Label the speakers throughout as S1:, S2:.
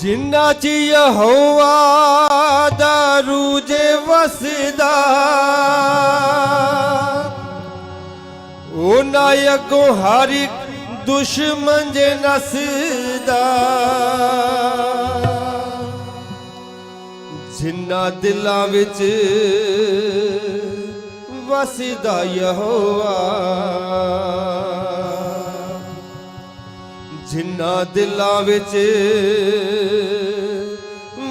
S1: ਜਿੰਨਾ ਚ ਯਹੋਵਾ ਦਾ ਰੂਜੇ ਵਸਦਾ ਉਹਨਾਂ ਅੱਗੋਂ ਹਰ ਇੱਕ ਦੁਸ਼ਮਣ ਜੇ ਨਸਦਾ। ਜਿੰਨਾ ਦਿਲਾਂ ਵਿੱਚ ਵਸਦਾ ਯਹੋਵਾ ਜਿੰਨਾ ਦਿਲਾਂ ਵਿੱਚ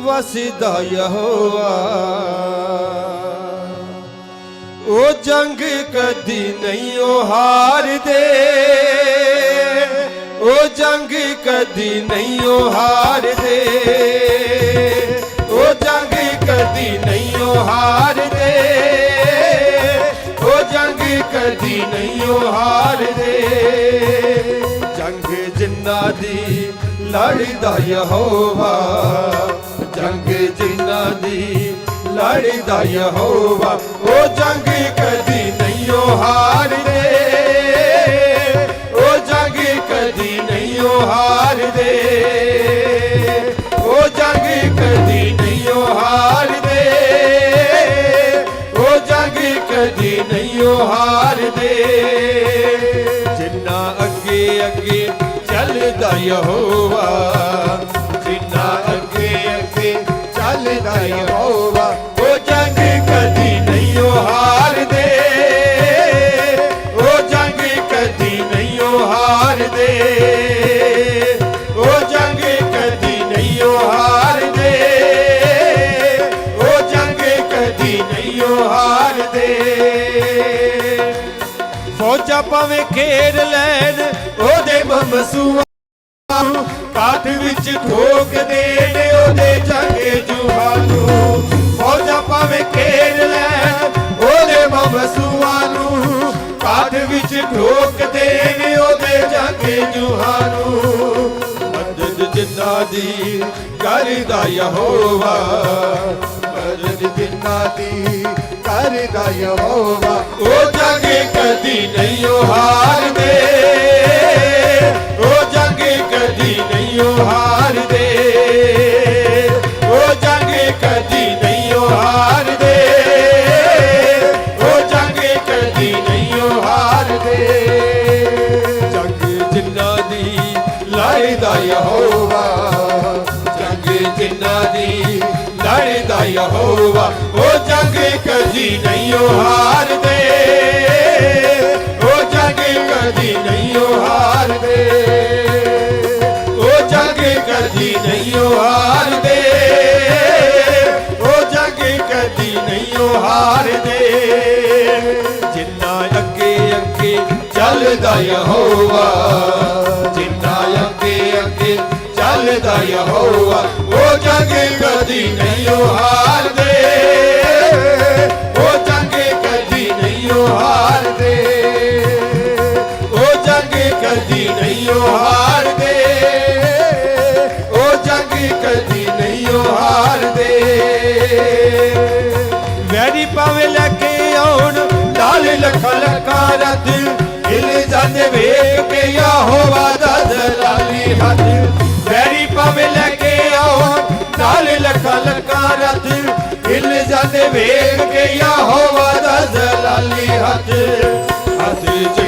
S1: ਵਸਦਾ ਯਹੋਵਾ। ਉਹ ਜੰਗ ਕਦੀ ਨਹੀਂ ਉਹ ਹਾਰਦੇ। ਉਹ ਜੰਗ ਕਦੀ ਨਹੀਂ ਉਹ ਹਾਰਦੇ। ਉਹ ਜੰਗ ਕਦੀ ਨਹੀਂ ਉਹ ਹਾਰਦੇ। ਉਹ ਜੰਗ ਕਦੀ ਨਹੀਂ ਉਹ ਹਾਰਦੇ। ਜੰਗ ਜਿੰਨਾ ਦੀ ਲੜਦਾ ਯਹੋਵਾ ਜੰਗ ਜਿੰਨਾ ਦੀ ਲੜਦਾ ਯਹੋਵਾ ਉਹ ਜੰਗ ਕਦੀ ਨਹੀਂ ਉਹ ਹਾਰਦੇ। ਉਹ ਜੰਗ ਕਦੀ ਨਹੀਂ ਉਹ ਹਾਰਦੇ। ਉਹ ਜੰਗ ਕਦੀ ਨਹੀਂ ਉਹ ਹਾਰਦੇ। ਉਹ ਜੰਗ ਕਦੀ ਨਹੀਂ ਉਹ ਹਾਰਦੇ। ਜਿੰਨਾ ਅੱਗੇ ਅੱਗੇ ਯਹੋਵਾ, ਜਿੰਨਾ ਅੱਗੇ ਅੱਗੇ ਚੱਲਦਾ ਯਹੋਵਾ, ਉਹ ਜੰਗ ਕਦੀ ਨਹੀਂ ਉਹ ਹਾਰਦੇ ਉਹ ਜੰਗ ਕਦੀ ਨਹੀਂ ਉਹ ਹਾਰਦੇ ਉਹ ਜੰਗ ਕਦੀ ਨਹੀਂ ਉਹ ਹਾਰਦੇ ਉਹ ਜੰਗ ਕਦੀ ਨਹੀਂ ਉਹ ਹਾਰਦੇ ਫੌਜਾਂ ਭਾਵੇਂ ਘੇਰ ਲੈਣ, ਉਹਦੇ ਮਮਸੂਆ ਕਾਠ ਵਿੱਚ ਠੋਕ ਦੇਣ ਉਹਦੇ ਜੰਗੇ ਜੁਹਾਨੂੰ ਫੌਜਾਂ ਭਾਵੇਂ ਘੇਰ ਲੈਣ ਉਹਦੇ ਮਮਸੂਆ ਨੂੰ। ਕਾਠ ਵਿੱਚ ਠੋਕ ਦੇਣ ਉਹਦੇ ਜੰਗੇ ਜੁਹਾਨੂੰ ਮਦਦ ਜਿੰਨਾ ਦੀ ਕਰਦਾ ਯਹੋਵਾ। ਮਦਦ ਜਿੰਨਾ ਦੀ ਕਰਦਾ ਯਹੋਵਾ। ਉਹ ਜੰਗ ਕਦੀ ਨਹੀਂ ਉਹ ਹਾਰਦੇ। ਉਹ ਨਹੀਂ ਉਹ ਹਾਰਦੇ ਉਹ ਜੰਗ ਕਦੀ ਨਹੀਂ ਉਹ ਹਾਰਦੇ ਉਹ ਜੰਗ ਕਦੀ ਨਹੀਂ ਉਹ ਹਾਰਦੇ ਜੰਗ ਜਿੰਨਾ ਦੀ ਲੜਦਾ ਯਹੋਵਾ, ਜੰਗ ਜਿੰਨਾ ਦੀ ਲੜਦਾ ਯਹੋਵਾ, ਉਹ ਜੰਗ ਕਦੀ ਨਹੀਂ ਉਹ ਹਾਰਦੇ ਕਦੀ ਨਹੀਂ ਉਹ ਹਾਰਦੇ ਉਹ ਜੰਗ ਕਦੀ ਨਹੀਂ ਉਹ ਹਾਰਦੇ ਜਿੰਨਾ ਅੱਗੇ ਅੱਗੇ ਚੱਲਦਾ ਯਹੋਵਾ, ਜਿੰਨਾ ਅੱਗੇ ਅੱਗੇ ਚੱਲਦਾ ਯਹੋਵਾ, ਉਹ ਜੰਗ ਕਦੀ ਨਹੀਂ ਉਹ ਹਾਰਦੇ ਹੱਥ। ਵੈਰੀ ਪਾਵੇ ਲੈ ਕੇ ਆਉਣ ਲਾਲ ਲੱਖਾਂ ਲੱਖਾਂ ਰਤ ਹਿਲ ਜਾਂਦੇ ਵੇਖ ਕੇ ਯਹੋਵਾ ਦਾ ਦਲਾਲੀ ਹੱਥ। ਹੱਥ ਜਿੰਨਾ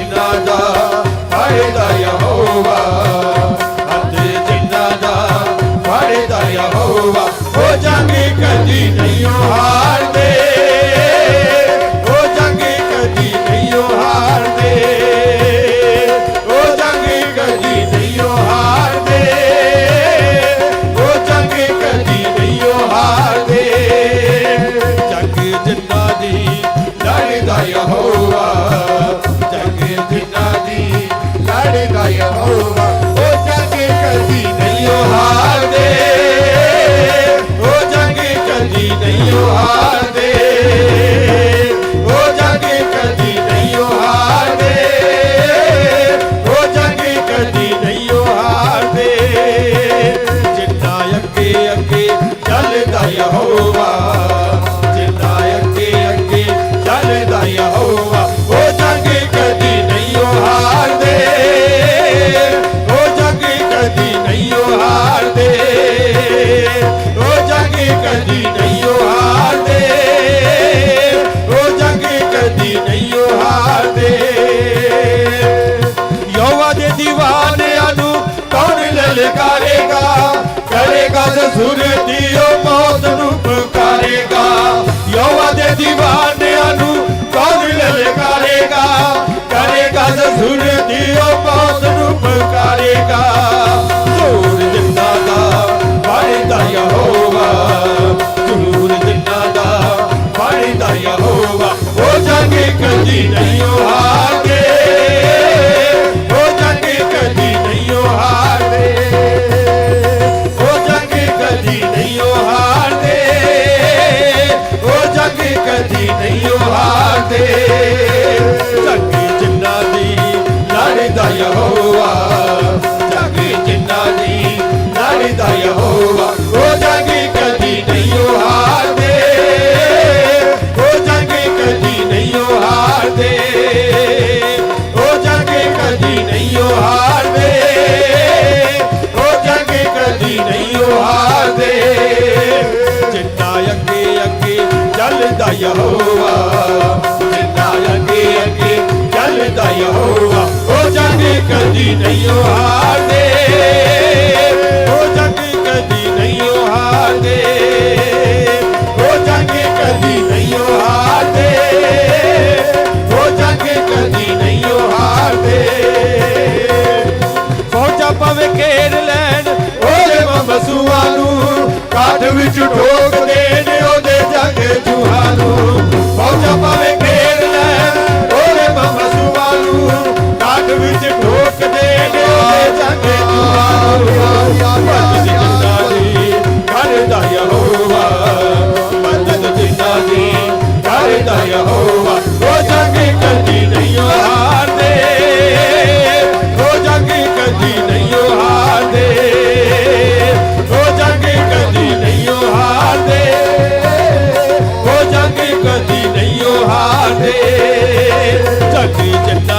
S1: ਲਲਕਾਰੇਗਾ ਕਰੇਗਾ ਜ਼ਸੂਰ ਦੀ ਉਹ ਮੌਤ ਨੂੰ ਪੁਕਾਰੇਗਾ। ਯੋਵਾ ਦੇ دیਵਾਨਿਆਂ ਨੂੰ ਕੌਣ ਲਲਕਾਰੇਗਾ ਕਰੇਗਾ ਜ਼ਸੂਰ ਦੀ ਮੌਤ ਨੂੰ ਪੁਕਾਰੇਗਾ। ਜ਼ੂਰ ਜਿੰਦਾ ਦਾ ਫੜਦਾ ਯਹੋਵਾ ਜ਼ੂਰ ਜਿੰਦਾ ਦਾ ਫੜਦਾ ਯਹੋਵਾ ਉਹ ਜੰਗ ਕਦੀ ਨਹੀਂ ਉਹ ਜੰਗ ਜਿੰਨਾ ਦੀ ਲੜਦਾ ਯਹੋਵਾ, ਜੰਗ ਜਿੰਨਾ ਦੀ ਲੜਦਾ ਯਹੋਵਾ, ਉਹ ਜੰਗ ਕਦੀ ਨਹੀਂ ਉਹ ਹਾਰਦੇ ਉਹ ਜੰਗ ਕਦੀ ਨਹੀਂ ਉਹ ਹਾਰਦੇ ਉਹ ਜੰਗ ਕਦੀ ਨਹੀਂ ਉਹ ਹਾਰਦੇ ਉਹ ਜੰਗ ਕਦੀ ਨਹੀਂ ਉਹ ਹਾਰਦੇ ਜਿੰਨਾ ਅੱਗੇ ਅੱਗੇ ਚੱਲਦਾ ਯਹੋਵਾ ਜੰਗ ਜੂਹਾਂ ਹਾਰਦੇ ਜੰਗ ਜਿੰਨਾ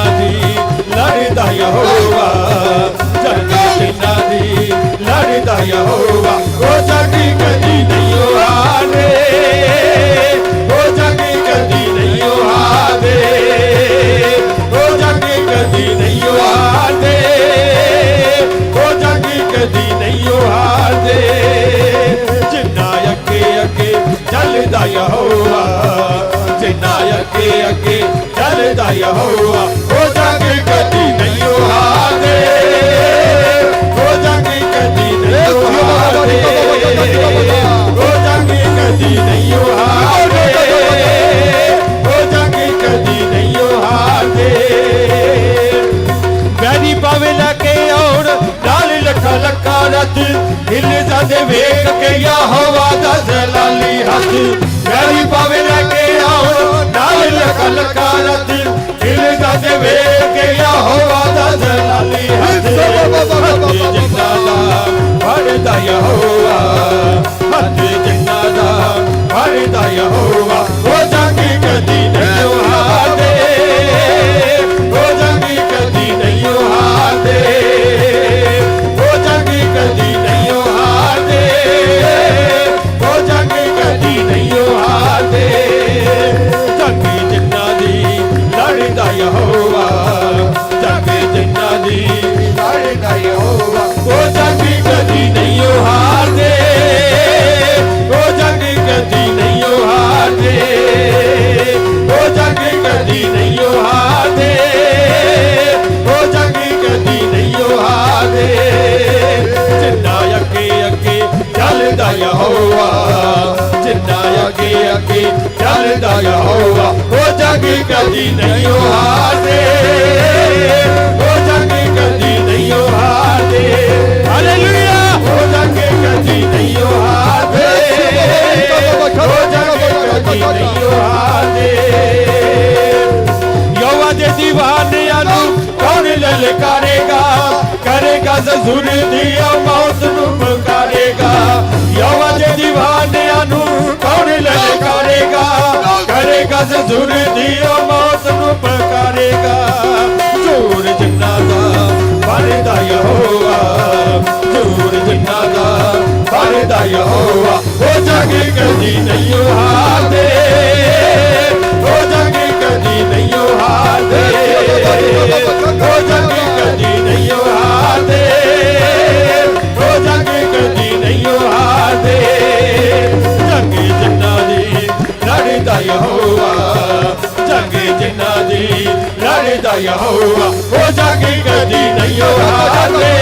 S1: ਯਹੋਵਾ ਉਹ ਜੰਗ ਕਦੀ ਨਹੀਂ ਹਾਰਦੇ ਉਹ ਜੰਗ ਕਦੀ ਨਹੀਂ ਹਾਰਦੇ ਉਹ ਜੰਗ ਕਦੀ ਨਹੀਂ ਹਾਰਦੇ ਉਹ ਜੰਗ ਕਦੀ ਨਹੀਂ ਹਾਰਦੇ ਵੈਰੀ ਪਾਵੇ ਲੈ ਕੇ ਆਉਣ ਨਾਲ ਲੱਖਾਂ ਲੱਖਾਂ ਰੱਤ ਹਿੱਲ ਜਾਂਦੇ ਵੇਖ ਕੇ ਯਾ ਹਵਾ ਦਾ ਜ਼ਲਾਲੀ ਹੱਥ ਵੈਰੀ ਪਾਵੇ ਲੈ ਕੇ ਆਉਣ ਨਾਲ ਲੱਖਾਂ ਲੱਖਾਂ ਰੱਤ ਵੇਖ ਕੇ ਯਾ ਹਵਾ ਦਾ ਜ਼ਲਾਲੀ ਹੱਥ ਹੱਥ ਜਿੰਨਾ ਦਾ ਫੜਦਾ ਯਹੋਵਾ। ਹੱਥ ਜਿੰਨਾ ਦਾ ਫੜਦਾ ਯਹੋਵਾ। ਉਹ ਜੰਗ ਕਦੀ ਕਦੀ ਨਹੀਂ ਹਾਰਦੇ ਉਹ ਨੂੰ ਕੌਣ ਲਲਕਾਰੇਗਾ? ਕਰੇਗਾ ਜ਼ਰੂਰ ਦੀ ਮੌਤ ਨੂੰ ਨੂੰ ਕੌਣ ਲਲਕਾਰੇਗਾ? ਕਰੇਗਾ ਜ਼ਰੂਰ ਯਹੋਵਾ ਹੋ ਜਗ ਕਦੀ ਨਹੀਂ ਹਾਰਦੇ। ਹੋ ਜਗ ਕਦੀ ਨਹੀਂ ਹਾਰਦੇ। ਹੋ ਜਗ ਕਦੀ ਨਹੀਂ ਹਾਰਦੇ। ਹੋ ਜਗ ਕਦੀ ਨਹੀਂ ਹਾਰਦੇ। ਜਗ ਜਿੰਨਾ ਦੀ ਲੜਦਾ ਯਹੋਵਾ ਜਗ ਜਿੰਨਾ ਦੀ ਲੜਦਾ ਯਹੋਵਾ ਹੋ ਜਗ ਕਦੀ ਨਹੀਂ ਹਾਰਦੇ।